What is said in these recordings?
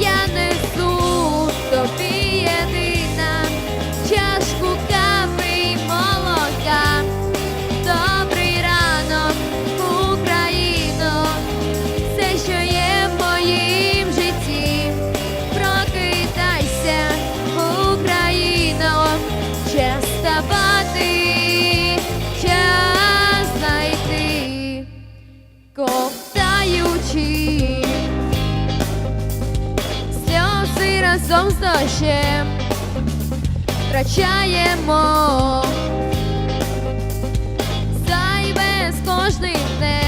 Я несу тобі єдина чашку кави молока. Добрий ранок, Україно, все, що є в моїм житті. Прокидайся, Україно, час ставати, час знайти, ковтаючи разом з дощем втрачаємо зайве з кожним днем.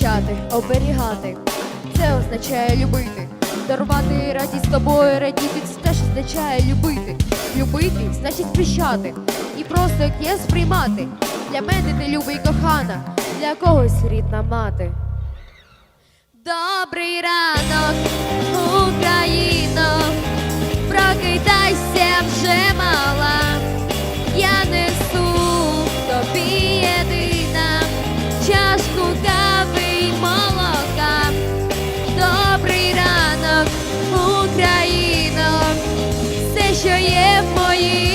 Захищати, оберігати. Це означає любити, дарувати радість тобою, радіти це теж означає любити. Любити значить прощати. І просто як є сприймати. Для мене ти любий кохана, для когось рідна мати. Добрий ранок, що є в моїм